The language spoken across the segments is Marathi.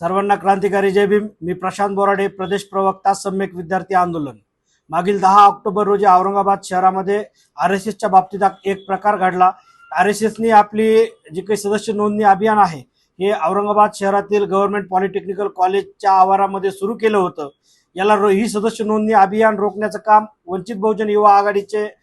सर्वांना क्रांतिकारी जय भीम. मी प्रशांत बोराडे प्रदेश प्रवक्ता सम्यक विद्यार्थी आंदोलन. मागील दहा ऑक्टोबर रोजी औरंगाबाद शहरामध्ये आर एस एसच्या बाबतीत एक प्रकार घडला. आर एस एसनी आपली जी काही सदस्य नोंदणी अभियान आहे हे औरंगाबाद शहरातील गव्हर्नमेंट पॉलिटेक्निकल कॉलेजच्या आवारामध्ये सुरू केलं होतं. याला रो- ही सदस्य नोंदणी अभियान रोखण्याचं काम वंचित बहुजन युवा आघाडीचे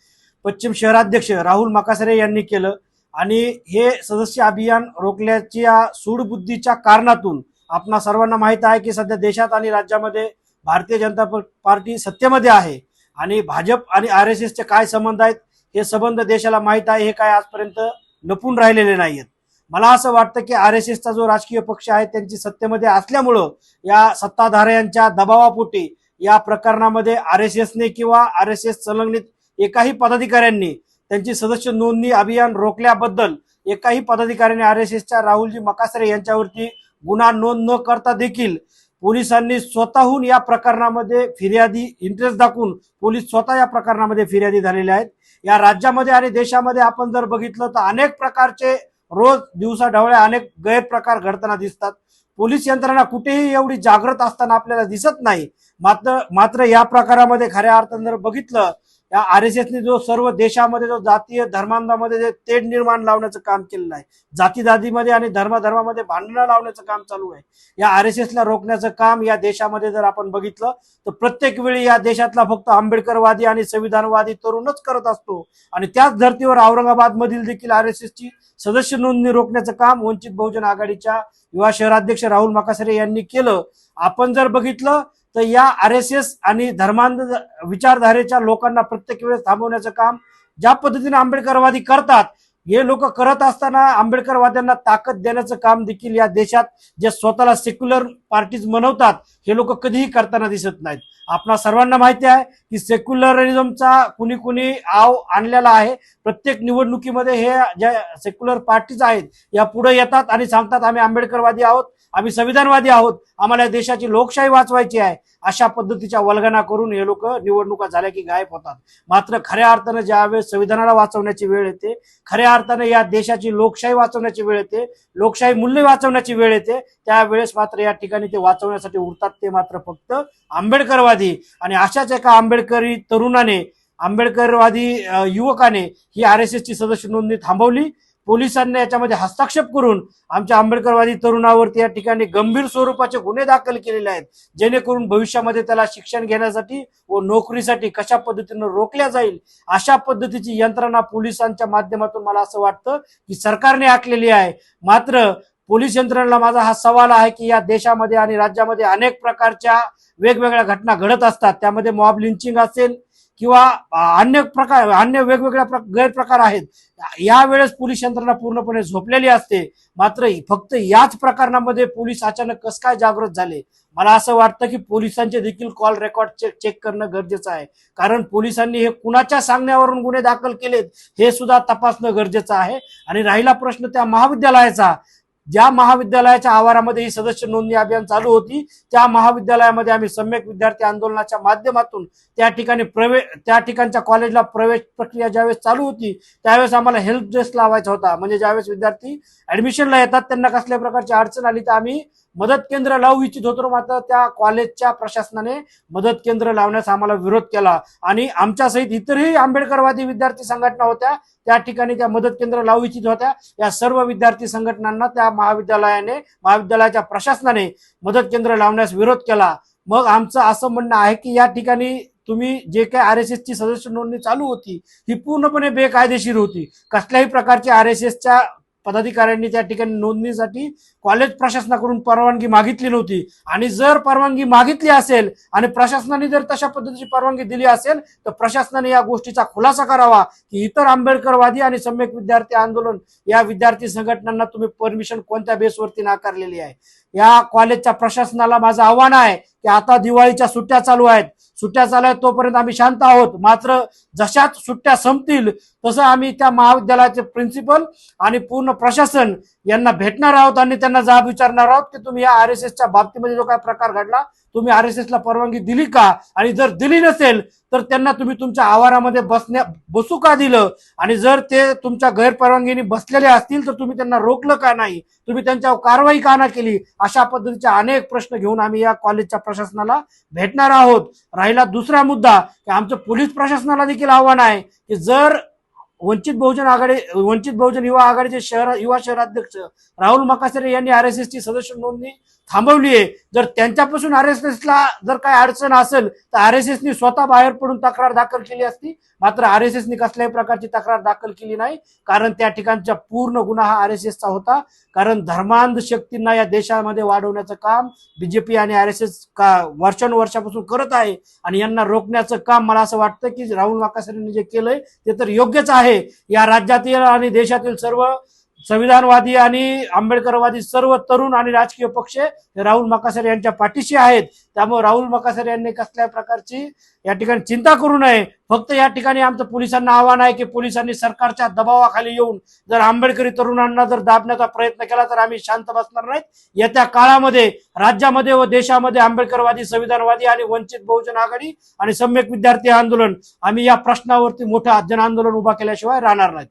पश्चिम शहराध्यक्ष राहुल मकासरे यांनी केलं. आणि हे सदस्य अभियान रोखल्याच्या सूडबुद्धीच्या कारणातून आपणा सर्वांना माहीत आहे की सध्या देशात आणि राज्यामध्ये भारतीय जनता प- पार्टी सत्तेमध्ये आहे. आणि भाजप आणि आर एस एसचे काय संबंध आहेत हे संबंध देशाला माहीत आहे हे काय आजपर्यंत लपून राहिलेले नाहीयेत. मला असं वाटतं की आर एस एसचा जो राजकीय पक्ष आहे त्यांची सत्तेमध्ये असल्यामुळं या सत्ताधाऱ्यांच्या दबावापोटी या प्रकरणामध्ये आर एस एसने किंवा आर एस एस संलग्नित एकाही पदाधिकाऱ्यांनी त्यांची सदस्य नोंदणी अभियान रोखल्याबद्दल एकाही पदाधिकाऱ्याने आर एस एसच्या राहुलजी मकासरे यांच्यावरती गुन्हा नोंद न करता देखील पोलिसांनी स्वतःहून या प्रकरणामध्ये फिर्यादी इंटरेस्ट दाखवून पोलीस स्वतः या प्रकरणामध्ये फिर्यादी झालेले आहेत. या राज्यामध्ये आणि देशामध्ये आपण जर बघितलं तर अनेक प्रकारचे रोज दिवसा ढवळ्या अनेक गैरप्रकार घडताना दिसतात. पोलीस यंत्रणा कुठेही एवढी जागृत असताना आपल्याला दिसत नाही. मात्र मात्र या प्रकारामध्ये खऱ्या अर्थानं जर बघितलं या आर एस एसने जो सर्व देशामध्ये जो जातीय धर्मांधामध्ये जे तेढ निर्माण लावण्याचं काम केलेलं आहे जाती जातीमध्ये आणि धर्माधर्मामध्ये भांडणं लावण्याचं काम चालू आहे या आर एस एसला रोखण्याचं काम या देशामध्ये जर आपण बघितलं तर प्रत्येक वेळी या देशातला फक्त आंबेडकरवादी आणि संविधानवादी तरुणच करत असतो. आणि त्याच धर्तीवर औरंगाबाद मधील देखील आर एस एसची सदस्य नोंदणी रोखण्याचं काम वंचित बहुजन आघाडीच्या युवा शहराध्यक्ष राहुल मकासरे यांनी केलं. आपण जर बघितलं तर या आर एस एस आणि धर्मांध विचारधारेच्या लोकांना प्रत्येक वेळेस थांबवण्याचं काम ज्या पद्धतीने आंबेडकरवादी करतात हे लोक करत असताना आंबेडकरवाद्यांना ताकद देण्याचं काम देखील या देशात जे स्वतःला सेक्युलर पार्टीज मनवतात हे लोक कधीही करताना दिसत नाहीत. आपणा सर्वांना माहिती आहे की सेक्युलरिझमचा कुणी कुणी आव आणलेला आहे. प्रत्येक निवडणुकीमध्ये हे ज्या सेक्युलर पार्टीज आहेत या पुढे येतात आणि सांगतात आम्ही आंबेडकरवादी आहोत आम्ही संविधानवादी आहोत आम्हाला या देशाची लोकशाही वाचवायची आहे. अशा पद्धतीच्या वल्गना करून हे लोक निवडणुका झाल्या की गायब होतात. मात्र खऱ्या अर्थानं ज्यावेळेस संविधानाला वाचवण्याची वेळ येते खऱ्या अर्थानं या देशाची लोकशाही वाचवण्याची वेळ येते लोकशाही मूल्य वाचवण्याची वेळ येते. त्यावेळेस मात्र या ठिकाणी ते वाचवण्यासाठी उरतात ते मात्र फक्त आंबेडकरवादी. आणि अशाच एका आंबेडकरी तरुणाने आंबेडकरवादी युवकाने ही आर एस एसची सदस्य नोंदणी थांबवली. पोलिसांनी याच्यामध्ये हस्तक्षेप करून आमच्या आंबेडकरवादी तरुणावरती या ठिकाणी गंभीर स्वरूपाचे गुन्हे दाखल केलेले आहेत. जेणेकरून भविष्यामध्ये त्याला शिक्षण घेण्यासाठी व नोकरीसाठी कशा पद्धतीनं रोखल्या जाईल अशा पद्धतीची यंत्रणा पोलिसांच्या माध्यमातून मला असं वाटतं की सरकारने आखलेली आहे. मात्र पोलीस यंत्रणेला माझा हा सवाल आहे की या देशामध्ये आणि राज्यामध्ये अनेक प्रकारच्या वेगवेगळ्या घटना घडत असतात. त्यामध्ये मॉब लिंचिंग असेल किंवा अन्य प्रकार अन्य वेगवेगळ्या प्र- गैरप्रकार आहेत. यावेळेस पोलीस यंत्रणा पूर्णपणे झोपलेली असते. मात्र फक्त याच प्रकरणामध्ये पोलीस अचानक कस काय जागृत झाले? मला असं वाटतं की पोलिसांचे देखील कॉल रेकॉर्ड चेक चेक करणं गरजेचं आहे. कारण पोलिसांनी हे कुणाच्या सांगण्यावरून गुन्हे दाखल केलेत हे सुद्धा तपासणं गरजेचं आहे. आणि राहिला प्रश्न त्या महाविद्यालयाचा. ज्या महाविद्यालयाच्या आवारामध्ये ही सदस्य नोंदणी अभियान चालू होती त्या महाविद्यालयामध्ये आम्ही सम्यक विद्यार्थी आंदोलनाच्या माध्यमातून त्या ठिकाणी प्रवेश त्या ठिकाणच्या कॉलेजला प्रवेश प्रक्रिया ज्यावेळेस चालू होती त्यावेळेस आम्हाला हेल्प डेस्क लावायचा होता. म्हणजे ज्यावेळेस विद्यार्थी ऍडमिशनला येतात त्यांना कसल्या प्रकारची अडचण आली तर आम्ही मदत केंद्र लावू इच्छित होतो मात्र त्या कॉलेजच्या प्रशासनाने मदत केंद्र लावण्यास आम्हाला विरोध केला. आणि आमच्यासहित इतरही आंबेडकरवादी विद्यार्थी संघटना होत्या त्या ठिकाणी त्या मदत केंद्र लावू इच्छित होत्या. या सर्व विद्यार्थी संघटनांना त्या महाविद्यालयाने महाविद्यालयाच्या प्रशासनाने मदत केंद्र लावण्यास विरोध केला. मग आमचं असं म्हणणं आहे की या ठिकाणी तुम्ही जे काही आर एस एसची सदस्य नोंदणी चालू होती ही पूर्णपणे बेकायदेशीर होती. कसल्याही प्रकारची आर एस एसच्या पदाधिकाऱ्यांनी त्या ठिकाणी नोंदणीसाठी कॉलेज प्रशासनाकडून परवानगी मागितली नव्हती. आणि जर परवानगी मागितली असेल आणि प्रशासनाने जर तशा पद्धतीची परवानगी दिली असेल तर प्रशासनाने या गोष्टीचा खुलासा करावा की इतर आंबेडकरवादी आणि सम्यक विद्यार्थी आंदोलन या विद्यार्थी संघटनांना तुम्ही परमिशन कोणत्या बेसवरती नाकारलेली आहे? या कॉलेजच्या प्रशासनाला माझं आव्हान आहे की आता दिवाळीच्या सुट्ट्या चालू आहेत. सुट्ट्या चालू आहेत तोपर्यंत आम्ही शांत आहोत. मात्र जशाच सुट्ट्या संपतील तसं आम्ही त्या महाविद्यालयाचे प्रिन्सिपल आणि पूर्ण प्रशासन यांना भेटणार आहोत आणि त्यांना जाब विचारणार आहोत की तुम्ही या आर एस एसच्या बाबतीमध्ये जो काय प्रकार घडला तुम्ही आर एस एसला परवानगी दिली का? आणि जर दिली नसेल तर त्यांना तुम्ही तुमच्या आवारामध्ये बसण्या बसू का दिलं? आणि जर ते तुमच्या गैरपरवानगीने बसलेले असतील तर तुम्ही त्यांना रोखलं का नाही? तुम्ही त्यांच्यावर कारवाई का ना केली? अशा पद्धतीचे अनेक प्रश्न घेऊन आम्ही या कॉलेजच्या प्रशासनाला भेटणार आहोत. राहिला दुसरा मुद्दा की आमचं पोलीस प्रशासनाला देखील आव्हान आहे की जर वंचित बहुजन आघाडी वंचित बहुजन युवा आघाडीचे शहर युवा शहराध्यक्ष राहुल मकासरे यांनी आर एस एसची सदस्य नोंदणी थांबवली आहे जर त्यांच्यापासून आर एस एसला जर काय अडचण असेल तर आर एस एसनी स्वतः बाहेर पडून तक्रार दाखल केली असती. मात्र आर एस एसनी कसल्याही प्रकारची तक्रार दाखल केली नाही. कारण त्या ठिकाणचा पूर्ण गुन्हा हा आर एस एसचा होता. कारण धर्मांध शक्तींना या देशामध्ये वाढवण्याचं काम बीजेपी आणि आर एस एस का वर्षानुवर्षापासून करत आहे. आणि यांना रोखण्याचं काम मला असं वाटतं की राहुल वाकासरेंनी जे केलंय ते तर योग्यच आहे. या राज्यातील आणि देशातील सर्व संविधानवादी आणि आंबेडकरवादी सर्व तरुण आणि राजकीय पक्ष राहुल मकासर यांच्या पाठीशी आहेत. त्यामुळे राहुल मकासर यांनी कसल्या प्रकारची या ठिकाणी चिंता करू नये. फक्त या ठिकाणी आमचं पोलिसांना आव्हान आहे की पोलिसांनी सरकारच्या दबावाखाली येऊन जर आंबेडकरी तरुणांना जर दाबण्याचा प्रयत्न केला तर आम्ही शांत बसणार नाहीत. येत्या काळामध्ये राज्यामध्ये व देशामध्ये आंबेडकरवादी संविधानवादी आणि वंचित बहुजन आघाडी आणि सम्यक विद्यार्थी आंदोलन आम्ही या प्रश्नावरती मोठं अध्ययन आंदोलन उभा केल्याशिवाय राहणार नाहीत.